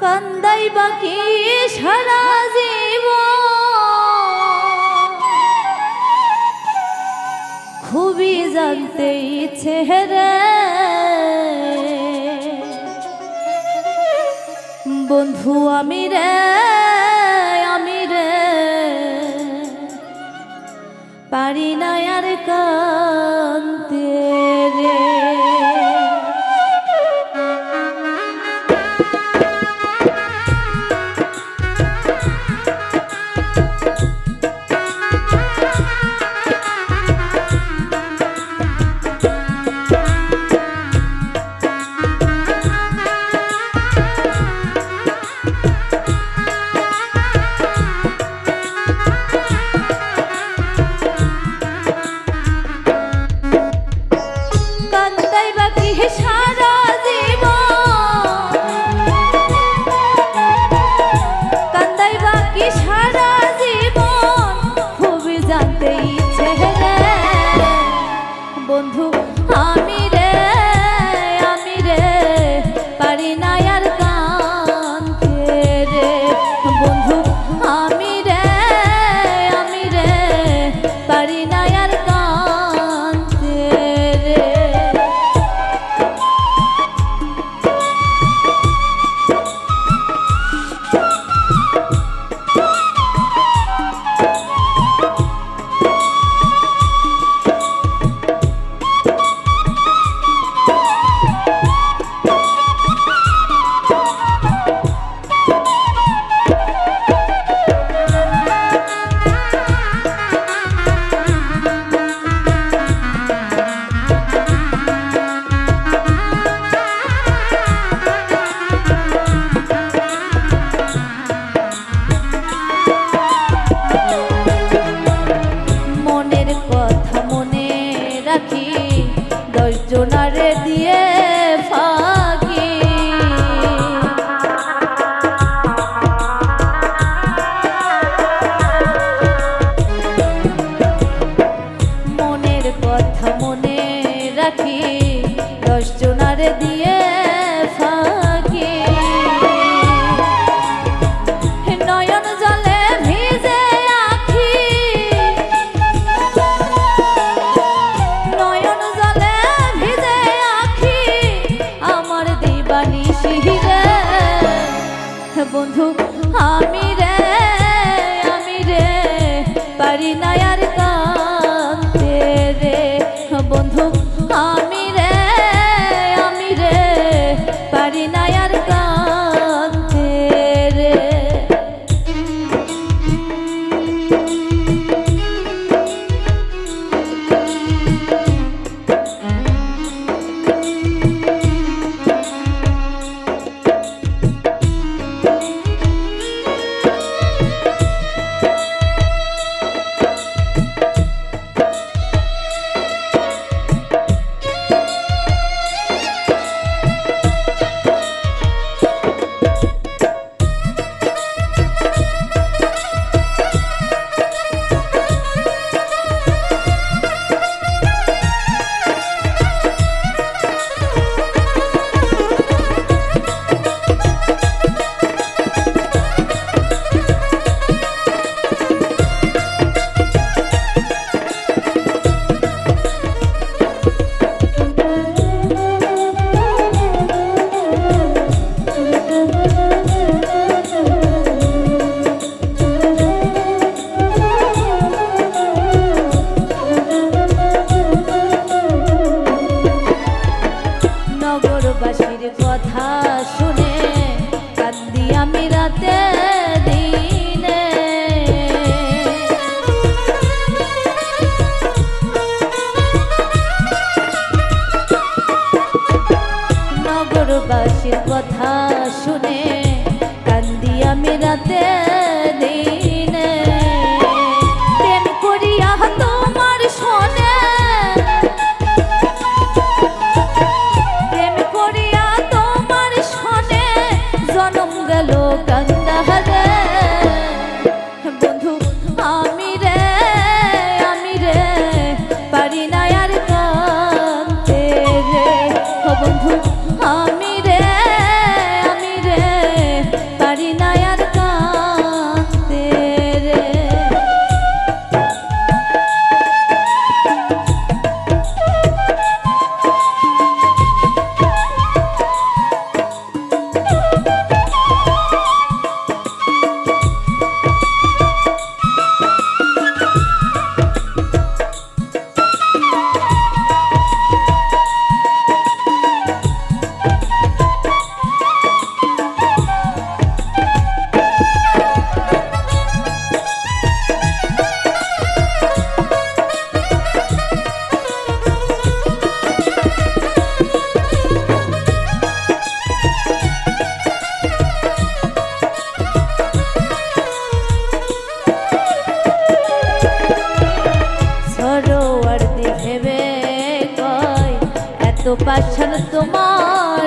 কান্দাই বাকি সারা জীব খুবই জানতে ইচ্ছে রে। বন্ধু আমি রে আমি রে। পারি না আর কা gotta go. সাথী পাশান তোমার